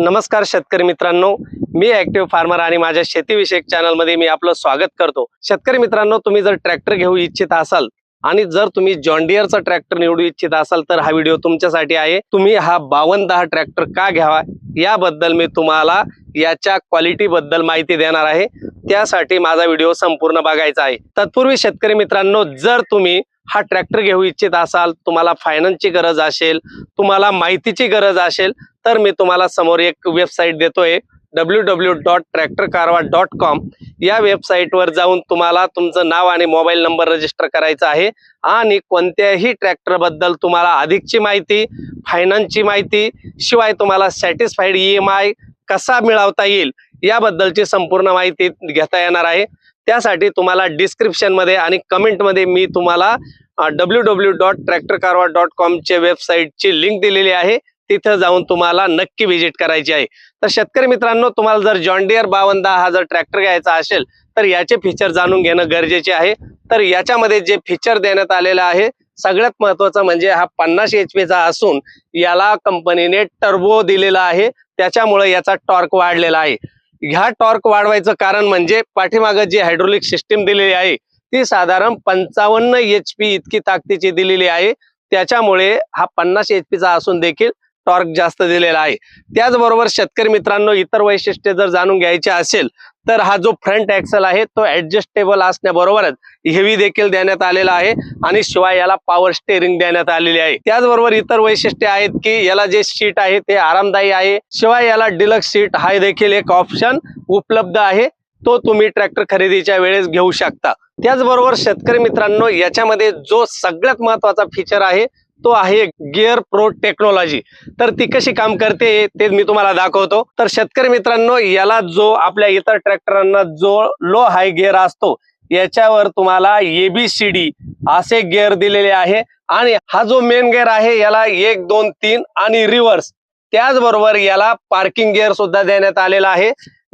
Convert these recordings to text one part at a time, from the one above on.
नमस्कार शेतकरी मित्रांनो मी ऍक्टिव्ह फार्मर आणि माझ्या शेतीविषयक चॅनलमध्ये मी आपलं स्वागत करतो. शेतकरी मित्रांनो तुम्ही जर ट्रॅक्टर घेऊ इच्छित असाल आणि जर तुम्ही जॉन्डियरचा ट्रॅक्टर निवडू इच्छित असाल तर हा व्हिडिओ तुमच्यासाठी आहे. तुम्ही हा बावन्न दहा ट्रॅक्टर का घ्यावा? याबद्दल मी तुम्हाला याच्या क्वालिटी बद्दल माहिती देणार आहे. त्यासाठी माझा व्हिडिओ संपूर्ण बघायचा आहे. तत्पूर्वी शेतकरी मित्रांनो जर तुम्ही हा ट्रॅक्टर घेऊ इच्छित असाल तुम्हाला फायनान्सची गरज असेल तुम्हाला माहितीची गरज असेल तर मी तुम्हाला समोर एक वेबसाईट देतोय W W dot tractor Karwa dot com या वेबसाईटवर जाऊन तुम्हाला तुमचं नाव आणि मोबाईल नंबर रजिस्टर करायचा आहे आणि कोणत्याही ट्रॅक्टरबद्दल तुम्हाला अधिकची माहिती फायनान्सची माहिती शिवाय तुम्हाला सॅटिस्फाईड ई एम आय कसा मिळवता येईल याबद्दलची संपूर्ण माहिती घेता येणार आहे. त्यासाठी तुम्हाला डिस्क्रिप्शनमध्ये आणि कमेंटमध्ये मी तुम्हाला W W dot tractor Karwa dot कॉमच्या वेबसाईटची लिंक दिलेली आहे. तिथं जाऊन तुम्हाला नक्की व्हिजिट करायची आहे. तर शेतकरी मित्रांनो तुम्हाला जर जॉन्डियर बावन दहा हा जर ट्रॅक्टर घ्यायचा असेल तर याचे फीचर जाणून घेणं गरजेचे आहे. तर याच्यामध्ये जे फीचर देण्यात आलेलं आहे सगळ्यात महत्वाचं म्हणजे हा पन्नास एच चा असून याला कंपनीने टर्बो दिलेला आहे. त्याच्यामुळे याचा टॉर्क वाढलेला आहे. ह्या टॉर्क वाढवायचं कारण म्हणजे पाठीमागं जी हायड्रोलिक सिस्टीम दिलेली आहे ती साधारण पंचावन्न एच पी इतकी ताकदीची दिलेली आहे. त्याच्यामुळे हा पन्नास एच चा असून देखील टॉर्क जास्त दिलेला आहे. त्याचबरोबर शेतकरी मित्रांनो इतर वैशिष्ट्ये जर जाणून घ्यायचे असेल तर हा जो फ्रंट ऍक्सल आहे तो ऍडजस्टेबल असण्याबरोबरच हेवी देखील देण्यात आलेला आहे आणि शिवाय याला पॉवर स्टेअरिंग देण्यात आलेली आहे. त्याचबरोबर इतर वैशिष्ट्ये आहेत की याला जे सीट आहे ते आरामदायी आहे. शिवाय याला डिलक्स सीट हा देखील एक ऑप्शन उपलब्ध आहे. तो तुम्ही ट्रॅक्टर खरेदीच्या वेळेस घेऊ शकता. त्याचबरोबर शेतकरी मित्रांनो याच्यामध्ये जो सगळ्यात महत्त्वाचा फीचर आहे तो आहे गिअर प्रो टेक्नॉलॉजी तर ती कशी काम करते ते मी तुम्हाला दाखवतो. तर शेतकरी मित्रांनो याला जो आपल्या इतर ट्रॅक्टरांना जो लो हाय गिअर असतो याच्यावर तुम्हाला एबीसीडी असे गिअर दिलेले आहे. आणि हा जो मेन गिअर आहे याला एक दोन तीन आणि रिव्हर्स त्याचबरोबर याला पार्किंग गिअर सुद्धा देण्यात आलेला आहे.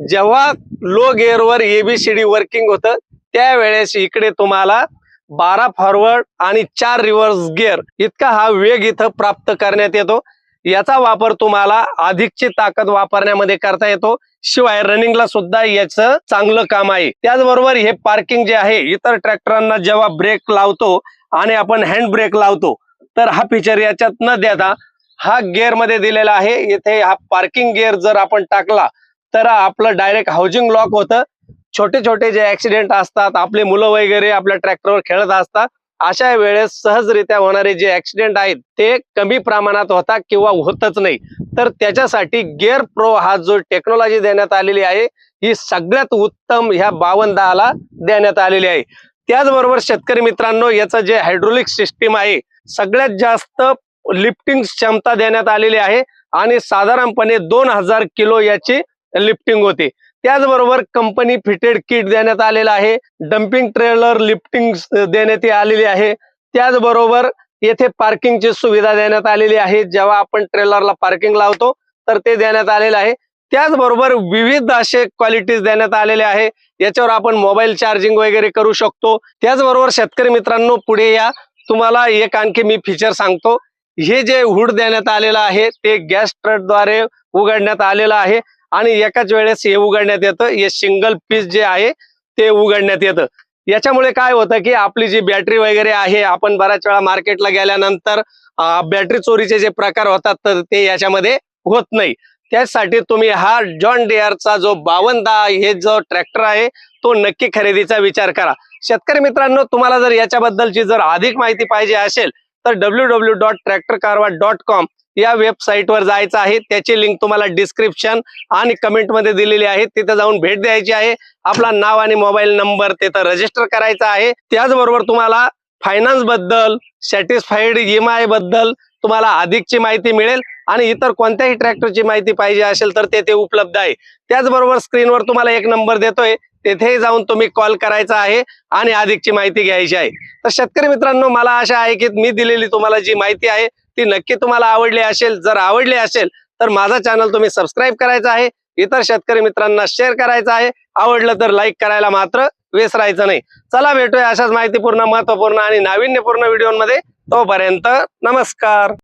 जेव्हा लो गिअरवर एबीसीडी वर्किंग होतं त्यावेळेस इकडे तुम्हाला बारा फॉरवर्ड आणि चार रिव्हर्स गिअर इतका हा वेग इथं प्राप्त करण्यात येतो. याचा वापर तुम्हाला अधिकची ताकद वापरण्यामध्ये करता येतो. शिवाय रनिंगला सुद्धा याचं चांगलं काम आहे. त्याचबरोबर हे पार्किंग जे आहे इतर ट्रॅक्टरांना जेव्हा ब्रेक लावतो आणि आपण हँड ब्रेक लावतो तर हा फीचर याच्यात न देता हा गिअरमध्ये दिलेला आहे. इथे हा पार्किंग गिअर जर आपण टाकला तर आपलं डायरेक्ट हाऊसिंग लॉक होतं. छोटे छोटे जे ऍक्सिडेंट असतात आपले मुलं वगैरे आपल्या ट्रॅक्टरवर खेळत असतात अशा वेळेस सहजरित्या होणारे जे ऍक्सिडेंट आहेत ते कमी प्रमाणात होतात किंवा होतच नाही. तर त्याच्यासाठी गेअर प्रो हा जो टेक्नॉलॉजी देण्यात आलेली आहे ही सगळ्यात उत्तम ह्या बावन्न दहाला देण्यात आलेली आहे. त्याचबरोबर शेतकरी मित्रांनो याचं जे हायड्रोलिक सिस्टीम आहे सगळ्यात जास्त लिफ्टिंग क्षमता देण्यात आलेली आहे आणि साधारणपणे दोन हजार किलो याची लिफ्टिंग होते. त्याचबरोबर कंपनी फिटेड किट देण्यात आलेलं आहे. डम्पिंग ट्रेलर लिफ्टिंग देण्यात आलेली आहे. त्याचबरोबर येथे पार्किंगची सुविधा देण्यात आलेली आहे. जेव्हा आपण ट्रेलरला पार्किंग लावतो तर ते देण्यात आलेलं आहे. त्याचबरोबर विविध असे क्वालिटीज देण्यात आलेले आहे. याच्यावर आपण मोबाईल चार्जिंग वगैरे करू शकतो. त्याचबरोबर शेतकरी मित्रांनो पुढे या. तुम्हाला एक आणखी मी फीचर सांगतो. हे जे हुड देण्यात आलेलं आहे ते गॅस ट्रटद्वारे उघडण्यात आलेलं आहे. आणि एकाच वेळेस हे उघडण्यात येतं. हे सिंगल पीस जे आहे ते उघडण्यात येतं. याच्यामुळे काय होतं की आपली जी बॅटरी वगैरे आहे आपण बऱ्याच वेळा मार्केटला गेल्यानंतर बॅटरी चोरीचे जे प्रकार होतात तर ते याच्यामध्ये होत नाही. त्यासाठी तुम्ही हा जॉन डिअरचा जो बावन्न हे जो ट्रॅक्टर आहे तो नक्की खरेदीचा विचार करा. शेतकरी मित्रांनो तुम्हाला जर याच्याबद्दलची जर अधिक माहिती पाहिजे असेल तर W W dot tractor Karwa dot com या वेबसाईटवर जायचं आहे. त्याची लिंक तुम्हाला डिस्क्रिप्शन आणि कमेंटमध्ये दिलेली आहे. तिथे जाऊन भेट द्यायची आहे. आपला नाव आणि मोबाईल नंबर तिथं रजिस्टर करायचा आहे. त्याचबरोबर तुम्हाला फायनान्सबद्दल सॅटिस्फाईड एम आयबद्दल तुम्हाला अधिकची माहिती मिळेल आणि इतर कोणत्याही ट्रॅक्टरची माहिती पाहिजे असेल तर ते उपलब्ध आहे. त्याचबरोबर स्क्रीनवर तुम्हाला एक नंबर देतोय. तेथे जाऊन तुम्ही कॉल करायचा आहे आणि अधिकची माहिती घ्यायची आहे. तर शेतकरी मित्रांनो मला आशा आहे की मी दिलेली तुम्हाला जी माहिती आहे ती नक्की तुम्हाला आवडली असेल. जर आवडली असेल तर माझा चॅनल तुम्ही सबस्क्राईब करायचा आहे. इतर शेतकरी मित्रांना शेअर करायचं आहे. आवडलं तर लाईक करायला मात्र विसरायचं नाही. चला भेटूया अशाच माहितीपूर्ण महत्त्वपूर्ण आणि नाविन्यपूर्ण व्हिडिओमध्ये तोपर्यंत नमस्कार.